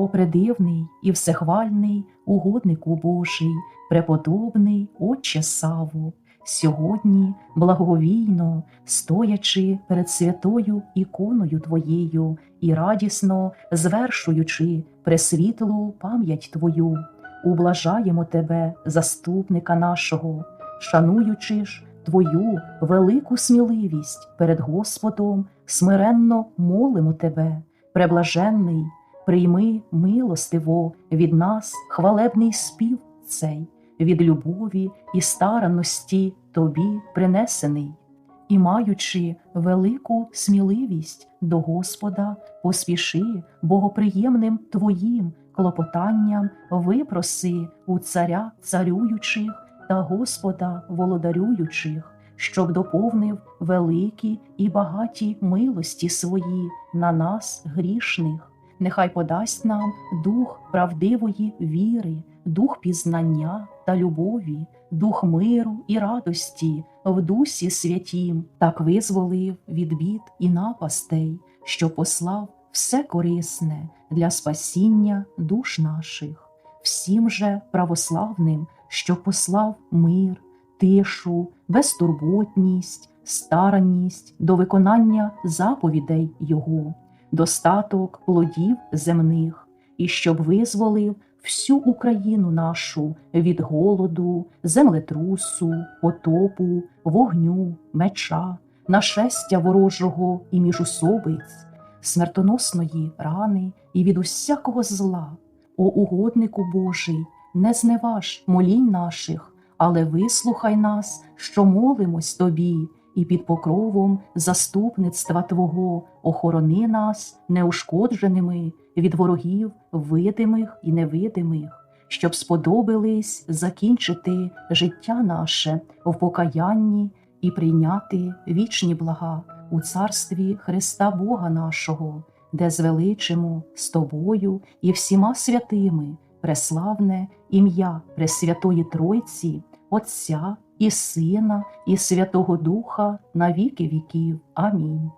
О предивний і всехвальний угоднику Божий, преподобний Отче Саву, сьогодні благовійно, стоячи перед святою іконою Твоєю і радісно звершуючи пресвітлу пам'ять Твою, ублажаємо Тебе, заступника нашого, шануючи ж Твою велику сміливість перед Господом, смиренно молимо Тебе, преблаженний, прийми милостиво від нас хвалебний спів цей, від любові і старанності Тобі принесений. І, маючи велику сміливість до Господа, поспіши богоприємним Твоїм клопотанням випроси у царя царюючих та Господа володарюючих, щоб доповнив великі і багаті милості свої на нас грішних. Нехай подасть нам дух правдивої віри, дух пізнання та любові, дух миру і радості в дусі святім, так визволив від бід і напастей, що послав все корисне для спасіння душ наших, всім же православним, що послав мир, тишу, безтурботність, старанність до виконання заповідей Його, достаток плодів земних, і щоб визволив всю Україну нашу від голоду, землетрусу, потопу, вогню, меча, нашестя ворожого і міжусобиць, смертоносної рани і від усякого зла. О угоднику Божий, не зневаж молінь наших, але вислухай нас, що молимось тобі, і під покровом заступництва Твого охорони нас неушкодженими від ворогів видимих і невидимих, щоб сподобились закінчити життя наше в покаянні і прийняти вічні блага у царстві Христа Бога нашого, де звеличимо з тобою і всіма святими преславне ім'я Пресвятої Тройці, Отця і Сина, і Святого Духа на віки віків. Амінь.